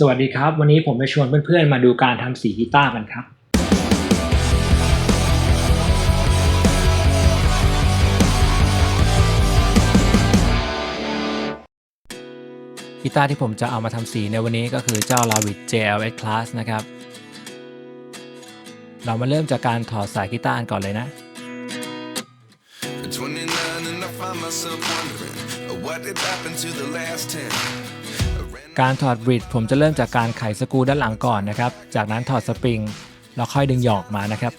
สวัสดีครับ วันนี้ผมจะชวนเพื่อนๆ มาดูการทำสีกีตาร์กันครับ กีตาร์ที่ผมจะเอามาทำสีในวันนี้ก็คือเจ้า Lavit JLX Class นะครับ เรามาเริ่มจากการถอดสายกีตาร์กันก่อนเลยนะ At 29 and I find myself wondering uh, what did happen to the last 10. การถอดบริดผมจะเริ่มจากการไขสกรูด้านหลังก่อนนะครับ จากนั้นถอดสปริง แล้วค่อยดึงหยอกมานะครับ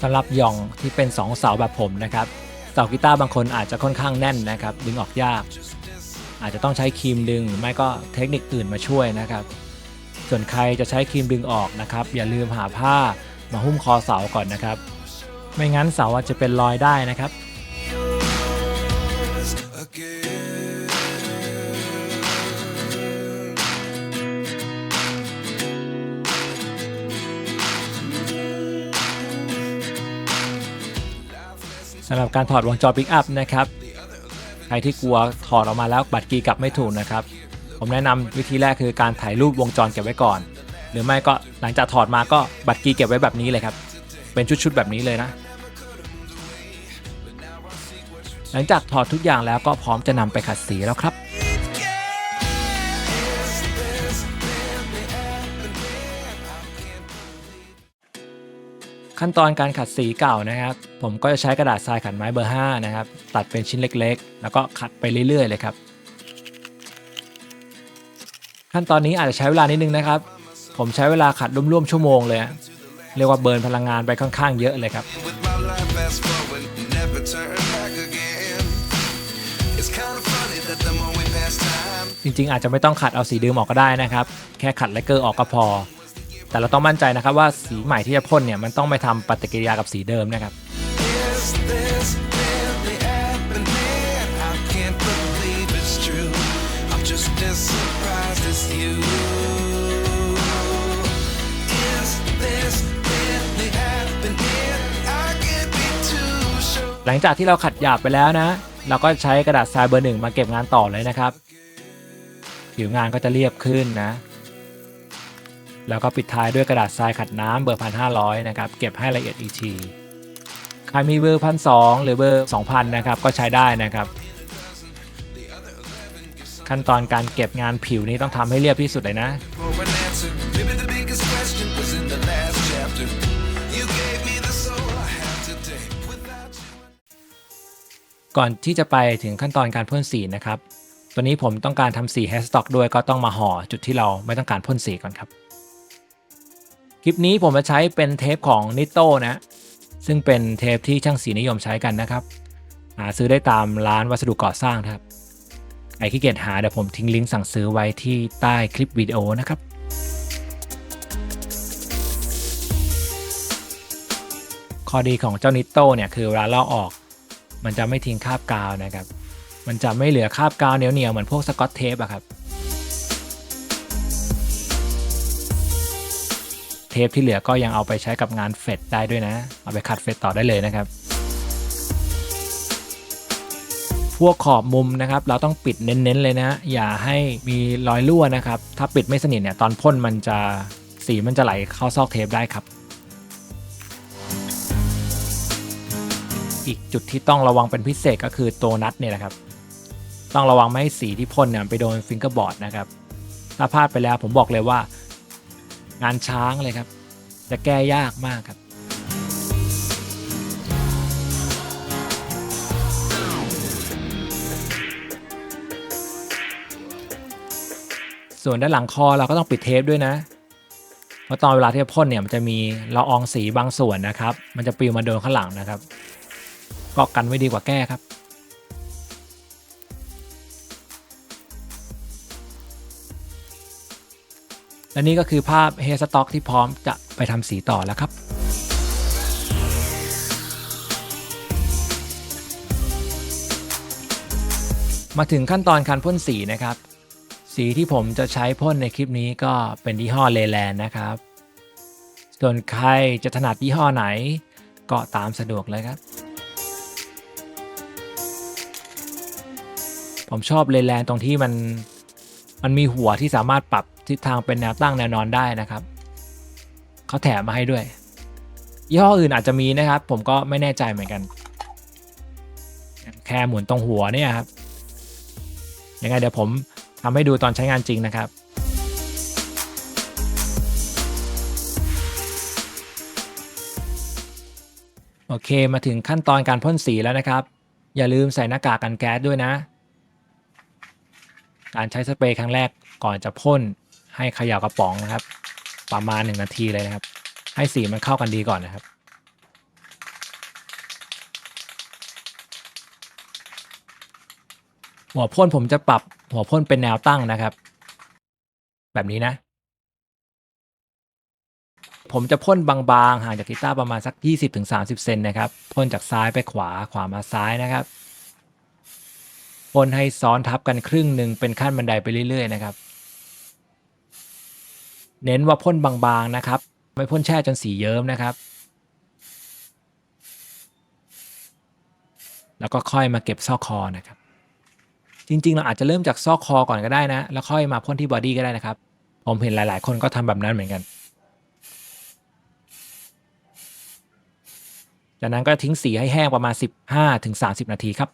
สำหรับหย่องที่เป็น 2 เสาแบบผมนะครับเสากีตาร์บางคนอาจจะค่อนข้างแน่นนะครับ ดึงออกยาก อาจจะต้องใช้ครีมดึงหรือไม่ก็เทคนิคอื่นมาช่วยนะครับ ส่วนใครจะใช้ครีมดึงออกนะครับ อย่าลืมหาผ้ามาหุ้มคอเสาก่อนนะครับ ไม่งั้นเสาอาจจะเป็นรอยได้นะครับ สำหรับการถอดวงจรปิกอัพนะครับ ใครที่กลัวถอดออกมาแล้วบัตรกีกลับไม่ถูกนะครับ ผมแนะนำวิธีแรกคือการถ่ายรูปวงจรเก็บไว้ก่อน หรือไม่ก็หลังจากถอดมาก็บัตรกีเก็บไว้แบบนี้เลยครับ เป็นชุดๆแบบนี้เลยนะ หลังจากถอดทุกอย่างแล้วก็พร้อมจะนำไปขัดสีแล้วครับขั้นตอนการขัดสีเก่านะครับ ผมก็จะใช้กระดาษทรายขัดไม้เบอร์5นะครับ ตัดเป็นชิ้นเล็กๆ แล้วก็ขัดไปเรื่อยๆเลยครับ ขั้นตอนนี้อาจจะใช้เวลานิดนึงนะครับ ผมใช้เวลาขัดร่วมๆชั่วโมงเลย เรียกว่าเบิร์นพลังงานไปค่อนข้างเยอะเลยครับ จริงๆ อาจจะไม่ต้องขัดเอาสีเดิมออกก็ได้นะครับ แค่ขัดไลเกอร์ออกก็พอ แต่เราต้องมั่นใจนะครับว่าสีใหม่ที่จะพ่นเนี่ยมันต้องไม่ทำปฏิกิริยากับสีเดิมนะครับ just as surprised as you. Is this really happening? I can't be too sure. หลังจากที่เราขัดหยาบไปแล้วนะ เราก็ใช้กระดาษทรายเบอร์หนึ่งมาเก็บงานต่อเลยนะครับ ผิวงานก็จะเรียบขึ้นนะ แล้วก็ปิดท้ายด้วยกระดาษทรายขัดน้ำเบอร์พันห้าร้อยนะครับ เก็บให้ละเอียดอีกทีใครมีเบอร์พันสองหรือเบอร์สองพันนะครับ ก็ใช้ได้นะครับ ขั้นตอนการเก็บงานผิวนี้ต้องทำให้เรียบที่สุดเลยนะ ก่อนที่จะไปถึงขั้นตอนการพ่นสีนะครับ ตัวนี้ผมต้องการทำสีแฮชสต็อกด้วยก็ต้องมาห่อจุดที่เราไม่ต้องการพ่นสีก่อนครับ คลิปนี้ผมจะใช้เป็นเทปของนิโต้นะ ซึ่งเป็นเทปที่ช่างสีนิยมใช้กันนะครับ หาซื้อได้ตามร้านวัสดุก่อสร้างครับ ขี้เกียจหาเดี๋ยวผมทิ้งลิงก์สั่งซื้อไว้ที่ใต้คลิปวิดีโอนะครับข้อดีของเจ้านิโต้เนี่ยคือเวลาลอกออก มันจะไม่ทิ้งคราบกาวนะครับ มันจะไม่เหลือคราบกาวเหนียวๆเหมือนพวกสกอตเทปอะครับ เทปที่เหลือก็ยังเอาไปใช้กับงานเฟดได้ด้วยนะ เอาไปขัดเฟดต่อได้เลยนะครับ พวกขอบมุมนะครับ เราต้องปิดเน้นๆเลยนะ อย่าให้มีรอยรั่วนะครับ ถ้าปิดไม่สนิทเนี่ยตอนพ่นมันจะสีมันจะไหลเข้าซอกเทปได้ครับ อีกจุดที่ต้องระวังเป็นพิเศษก็คือตัวนัดเนี่ยนะครับ ต้องระวังไม่ให้สีที่พ่นเนี่ยไปโดนฟิงเกอร์บอร์ดนะครับ ถ้าพลาดไปแล้วผมบอกเลยว่า งานช้างเลยครับ จะแก้ยากมากครับ ส่วนด้านหลังคอเราก็ต้องปิดเทปด้วยนะเพราะตอนเวลาที่พ่นเนี่ยมันจะมีละอองสีบางส่วนนะครับ มันจะปลิวมาโดนข้างหลังนะครับก็กันไว้ดีกว่าแก้ครับและนี่ก็คือภาพเฮสต็อกที่พร้อมจะไปทำสีต่อแล้วครับ มาถึงขั้นตอนการพ่นสีนะครับ สีที่ผมจะใช้พ่นในคลิปนี้ก็เป็นยี่ห้อเลแลนนะครับ ส่วนใครจะถนัดยี่ห้อไหน ก็ตามสะดวกเลยครับ ผมชอบเลนแลนตรงที่มันมันมีหัวที่สามารถปรับทิศทางเป็นแนวตั้งแนวนอนได้นะครับ เขาแถมมาให้ด้วย ยี่ห้ออื่นอาจจะมีนะครับ ผมก็ไม่แน่ใจเหมือนกัน แค่หมุนตรงหัวเนี่ยครับยังไงเดี๋ยวผม ทำให้ดูตอนใช้งานจริงนะครับโอเคมาถึงขั้นตอนการพ่นสีแล้วนะครับ อย่าลืมใส่หน้ากากกันแก๊สด้วยนะ การใช้สเปรย์ครั้งแรกก่อนจะพ่นให้เขย่ากระป๋องนะครับ ประมาณ 1 นาทีเลยนะครับ ให้สีมันเข้ากันดีก่อนนะครับ หัวพ่นผมจะปรับ หัวพ่นเป็นแนวตั้งนะครับ แบบนี้นะ ผมจะพ่นบางๆห่างจากกีตาร์ประมาณสัก 20-30เซนนะครับพ่นจากซ้ายไปขวาขวามาซ้ายนะครับพ่นให้ซ้อนทับกันครึ่งหนึ่งเป็นขั้นบันไดไปเรื่อยๆนะครับเน้นว่าพ่นบางๆนะครับ ไม่พ่นแช่จนสีเยิ้มนะครับ แล้วก็ค่อยมาเก็บซอกคอนะครับ จริง ๆ เราอาจจะเริ่มจากซอกคอก่อนก็ได้นะ แล้วค่อยมาพ่นที่บอดี้ก็ได้นะครับ ผมเห็นหลาย ๆ คนก็ทำแบบนั้นเหมือนกัน จากนั้นก็ทิ้งสีให้แห้งประมาณ 15-30 นาทีครับ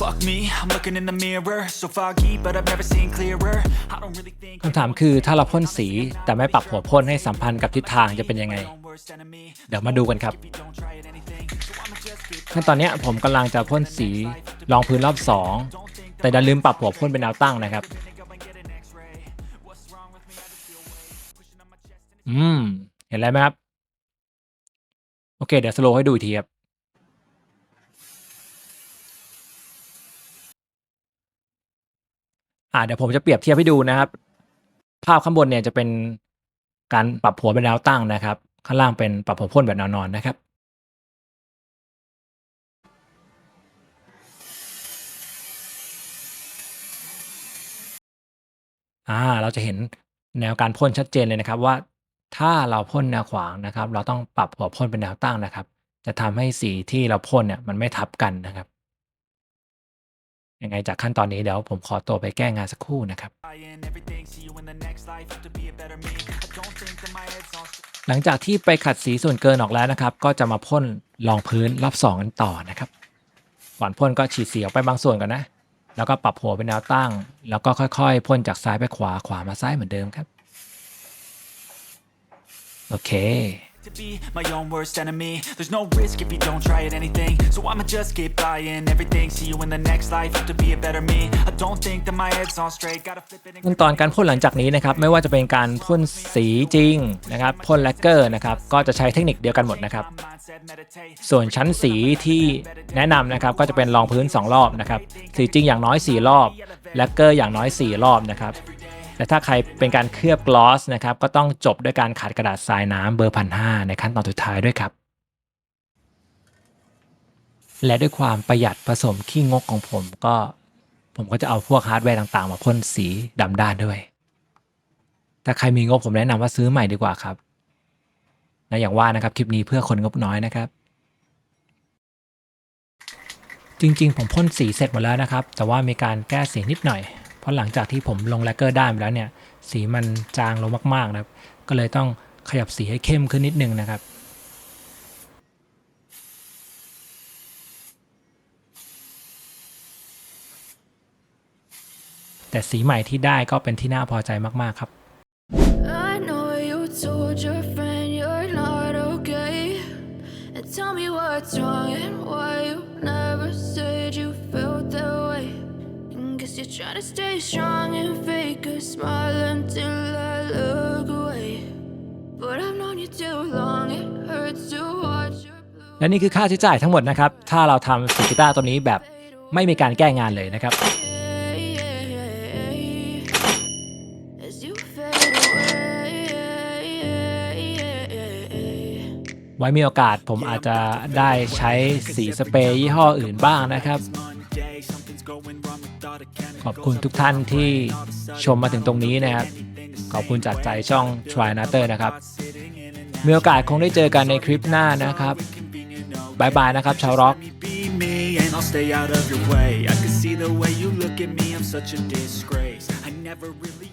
Fuck me, I'm looking in the mirror, so foggy, but I've never seen clearer. I don't really think. คำถามคือถ้าเราพ่นสีแต่ไม่ปรับหัวพ่นให้สัมพันธ์กับทิศทางจะเป็นยังไง Worst enemy, เดี๋ยวมาดูกันครับ if you don't try at anything. So I'ma just keep ขั้นตอนเนี้ยผมกำลังจะพ่นสีรองพื้นรอบ 2 แต่ดันลืมปรับหัวพ่นเป็นแนวตั้งนะครับ gonna go and get an x-ray. What's wrong with me? I just feel weight pushing on my chest and อืม เห็นอะไรไหมครับ โอเค เดี๋ยวสโลว์ให้ดูอีกทีครับ อ่าเดี๋ยวผมจะเปรียบเทียบให้ดูนะครับ ภาพข้างบนเนี่ยจะเป็นการปรับหัวเป็นแนวตั้งนะครับ ข้างล่างเป็นปรับหัวพ่นแบบแนวนอนนะครับอ่าเราจะเห็นแนวการพ่นชัดเจนเลยนะครับว่าถ้าเราพ่นแนวขวางนะครับ เราต้องปรับหัวพ่นเป็นแนวตั้งนะครับ จะทำให้สีที่เราพ่นเนี่ยมันไม่ทับกันนะครับ ยังไงจากขั้นตอนนี้เดี๋ยวผมขอตัวไปแก้งานสักครู่นะครับ หลังจากที่ไปขัดสีส่วนเกินออกแล้วนะครับ ก็จะมาพ่นรองพื้นรอบสองกันต่อนะครับก่อนพ่นก็ฉีดสีออกไปบางส่วนก่อนนะ แล้วก็ปรับหัวเป็นแนวตั้ง แล้วก็ค่อยๆพ่นจากซ้ายไปขวาขวามาซ้ายเหมือนเดิมครับ โอเค to be my own worst enemy. There's no risk if you don't try at anything. So I'ma just keep buying everything. See you in the next life. Have to be a better me. I don't think that my head's on straight. Gotta flip it and ขั้นตอนการพ่นหลังจากนี้นะครับไม่ว่าจะเป็นการพ่นสีจริงนะครับพ่นแลกเกอร์นะครับก็จะใช้เทคนิคเดียวกันหมดนะครับ mindset, meditate. ส่วนชั้นสีที่แนะนำนะครับก็จะเป็นรองพื้น 2 รอบนะครับสีจริงอย่างน้อย 4 รอบแลกเกอร์อย่างน้อย 4 รอบนะครับ แต่ถ้าใครเป็นการเคลือบกลอสนะครับก็ต้องจบด้วยการขัดกระดาษทรายน้ำเบอร์พันห้าในขั้นตอนสุดท้ายด้วยครับ และด้วยความประหยัดผสมขี้งกของผมก็ผมก็จะเอาพวกฮาร์ดแวร์ต่างๆ มาพ่นสีดำด้านด้วย ถ้าใครมีงบผมแนะนำว่าซื้อใหม่ดีกว่าครับและอย่างว่านะครับคลิปนี้เพื่อคนงบน้อยนะครับ จริงๆ ผมพ่นสีเสร็จหมดแล้วนะครับ แต่ว่ามีการแก้สีนิดหน่อย เพราะหลังจากที่ผมลงแลกเกอร์ด้านไปแล้วเนี่ย สีมันจางลงมากๆนะครับ ก็เลยต้องขยับสีให้เข้มขึ้นนิดนึงนะครับแต่สีใหม่ที่ได้ก็เป็นที่น่าพอใจมาก ๆ ครับ Tell me what's wrong and why you never said And guess you're trying to stay strong and fake a smile until I look away. But I've known you too long, it hurts to watch your blue และนี่คือค่าใช้จ่ายทั้งหมดนะครับ ถ้าเราทำสีกีตาร์ตัวนี้แบบไม่มีการแก้งานเลยนะครับ as you fade away. ไว้มีโอกาสผมอาจจะได้ใช้สีสเปรย์ยี่ห้ออื่นบ้างนะครับ ขอบคุณทุกท่านที่ชมมาถึงตรงนี้นะครับ ขอบคุณจากใจช่อง Try n a t e r นะครับ มีโอกาสคงได้เจอกันในคลิปหน้านะครับบายบายนะครับ ชาวร็อก Be me and I'll stay out of your way. I can see the way you look at me, I'm such a disgrace. I never really asked.